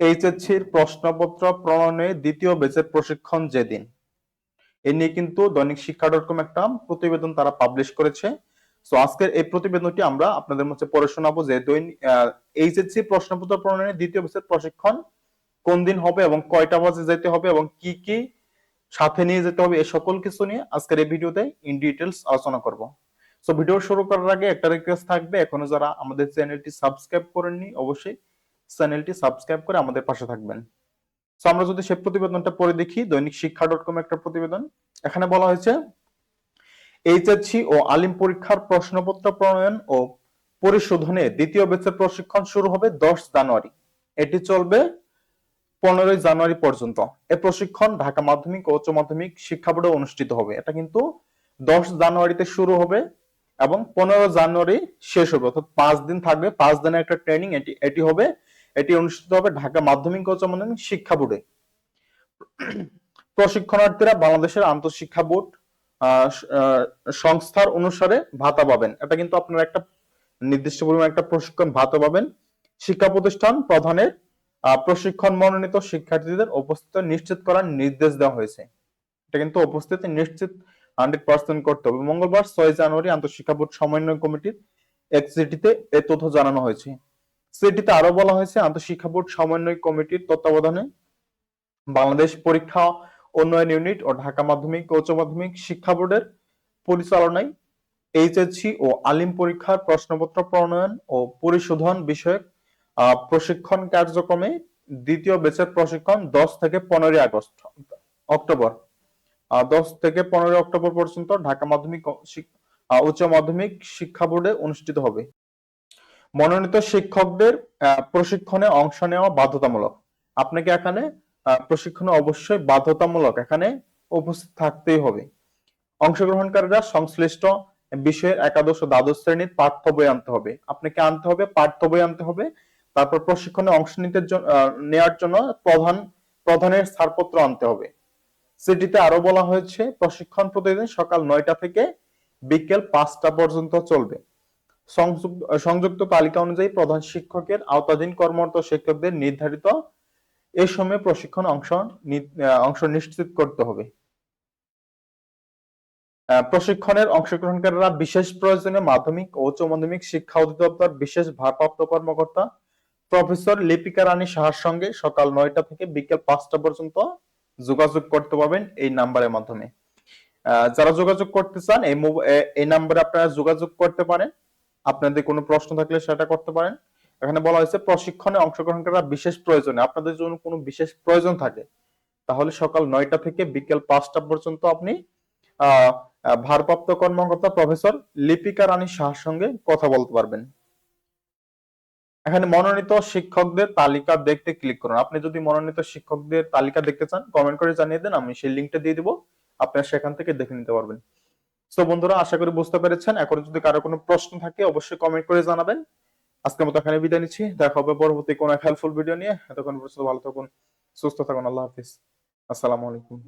এইচএসসির প্রশ্নপত্র প্রণয়নে দ্বিতীয় বেচের প্রশিক্ষণ যেদিন। এ নিয়ে কিন্তু দৈনিক শিক্ষা ডট কম একটা প্রতিবেদন তারা পাবলিশ করেছে। তো আজকের এই প্রতিবেদনটি আমরা আপনাদের মধ্যে পড়ে শোনাবো যে এইচএসসি প্রশ্নপত্র প্রণয়নে দ্বিতীয় বেচের প্রশিক্ষণ কোন দিন হবে এবং কয়টা বাজে যেতে হবে এবং কি কি সাথে নিয়ে যেতে হবে এই সকল কিছু নিয়ে আজকের এই ভিডিওতে ইন ডিটেলস আলোচনা করব। সো ভিডিও শুরু করার আগে একটা রিকোয়েস্ট থাকবে। এখনও যারা আমাদের চ্যানেলটি সাবস্ক্রাইব করেননি, অবশ্যই চ্যানেলটি সাবস্ক্রাইব করে আমাদের পাশে থাকবেন। তো আমরা যদি সেই প্রতিবেদনটা পড়ে দেখি, দৈনিক শিক্ষা ডট কম একটা প্রতিবেদন। এখানে বলা হয়েছে এইচএসসি ও আলিম পরীক্ষার প্রশ্নপত্র প্রণয়ন ও পরিশোধনে দ্বিতীয় বেচের প্রশিক্ষণ শুরু হবে দশ জানুয়ারি। এটি চলবে পনেরোই জানুয়ারি পর্যন্ত। এ প্রশিক্ষণ ঢাকা মাধ্যমিক ও উচ্চ মাধ্যমিক শিক্ষা বোর্ডে অনুষ্ঠিত হবে। এটা কিন্তু দশ জানুয়ারিতে শুরু হবে এবং পনেরো জানুয়ারি শেষ হবে। অর্থাৎ পাঁচ দিন থাকবে। পাঁচ দিনের একটা ট্রেনিং এটি এটি হবে এটি অনুষ্ঠিত হবে ঢাকা মাধ্যমিক উচ্চ মাধ্যমিক শিক্ষা বোর্ডে। প্রশিক্ষণার্থীরা বাংলাদেশের আন্তঃশিক্ষা বোর্ড সংস্থার অনুসারে ভাতা পাবেন। এটা কিন্তু আপনার একটা নির্দিষ্ট পরিমাণ একটা প্রশিক্ষণ ভাতা পাবেন। শিক্ষা প্রতিষ্ঠান প্রধানের প্রশিক্ষণ মনোনীত শিক্ষার্থীদের উপস্থিতি নিশ্চিত করার নির্দেশ দেওয়া হয়েছে। এটা কিন্তু উপস্থিতি নিশ্চিত হান্ড্রেড পার্সেন্ট করতে হবে। মঙ্গলবার ছয় জানুয়ারি আন্তঃশিক্ষা বোর্ড সমন্বয় কমিটির এক চিঠিতে এ তথ্য জানানো হয়েছে। চিঠিতে আরও বলা হয়েছে, আন্তঃশিক্ষা বোর্ড সমন্বয় কমিটির তত্ত্বাবধানে বাংলাদেশ পরীক্ষা উন্নয়ন ইউনিট ও ঢাকা মাধ্যমিক উচ্চ মাধ্যমিক শিক্ষা বোর্ডের পরিচালনায় এইচএসসি ও আলিম পরীক্ষার প্রশ্নপত্র প্রণয়ন ও পরিশোধন বিষয়ক প্রশিক্ষণ কার্যক্রমে দ্বিতীয় বেচের প্রশিক্ষণ দশ থেকে পনেরোই আগস্ট, অক্টোবর। দশ থেকে পনেরোই অক্টোবর পর্যন্ত ঢাকা মাধ্যমিক উচ্চ মাধ্যমিক শিক্ষা বোর্ডে অনুষ্ঠিত হবে। মনোনীত শিক্ষকদের প্রশিক্ষণে অংশ নেওয়া বাধ্যতামূলক। আপনাকে এখানে প্রশিক্ষণে অবশ্যই বাধ্যতামূলক এখানে উপস্থিত থাকতেই হবে। অংশগ্রহণকারীরা সংশ্লিষ্ট বিষয়ের একাদশ ও দ্বাদশ শ্রেণির পাঠ্য বই আনতে হবে। আপনাকে আনতে হবে, পাঠ্য বই আনতে হবে। তারপর প্রশিক্ষণে অংশ নিতে নেওয়ার জন্য প্রধান, প্রধানের ছাড়পত্র আনতে হবে। সিটিতে আরও বলা হয়েছে, প্রশিক্ষণ প্রতিদিন সকাল নয়টা থেকে বিকেল পাঁচটা পর্যন্ত চলবে। সংযুক্ত তালিকা অনুযায়ী প্রধান শিক্ষকের আওতাধীন কর্মরত শিক্ষকদের নির্ধারিত এ সময় প্রশিক্ষণ অংশ অংশ নিশ্চিত করতে হবে। প্রশিক্ষণের অংশগ্রহণকারীরা বিশেষ প্রয়োজনে মাধ্যমিক ও উচ্চ মাধ্যমিক শিক্ষা অধিদপ্তর, বিশেষ ভারপ্রাপ্ত কর্মকর্তা, প্রফেসর লিপিকা রানী সাহার সঙ্গে সকাল নয়টা থেকে বিকেল পাঁচটা পর্যন্ত যোগাযোগ করতে পারবেন এই নাম্বারের মাধ্যমে। যারা যোগাযোগ করতে চান, এই এই নাম্বারে আপনারা যোগাযোগ করতে পারেন। আপনাদের কোনো প্রশ্ন থাকলে সেটা করতে পারেন। এখানে বলা হয়েছে, প্রশিক্ষণে অংশগ্রহণকারীরা বিশেষ প্রয়োজনে, আপনাদের জন্য কোনো বিশেষ প্রয়োজন থাকে, তাহলে সকাল নয়টা থেকে বিকেল পাঁচটা পর্যন্ত আপনি ভারপ্রাপ্ত কর্মকর্তা প্রফেসর লিপিকা রানী শাহর সঙ্গে কথা বলতে পারবেন। এখানে মনোনীত শিক্ষকদের তালিকা দেখতে ক্লিক করুন। আপনি যদি মনোনীত শিক্ষকদের তালিকা দেখতে চান কমেন্ট করে জানিয়ে দেন, আমি সেই লিঙ্কটা দিয়ে দিব। আপনারা সেখান থেকে দেখে নিতে পারবেন। তো বন্ধুরা, আশা করি বুঝতে পেরেছেন। এখন যদি কারও কোনো প্রশ্ন থাকে, অবশ্যই কমেন্ট করে জানাবেন। আজকের মতো এখানে বিদায় নিচ্ছি। দেখা হবে পরবর্তী কোনো হেল্পফুল ভিডিও নিয়ে। এতক্ষণ পর্যন্ত ভালো থাকুন, সুস্থ থাকুন। আল্লাহ হাফিজ। আসসালামু আলাইকুম।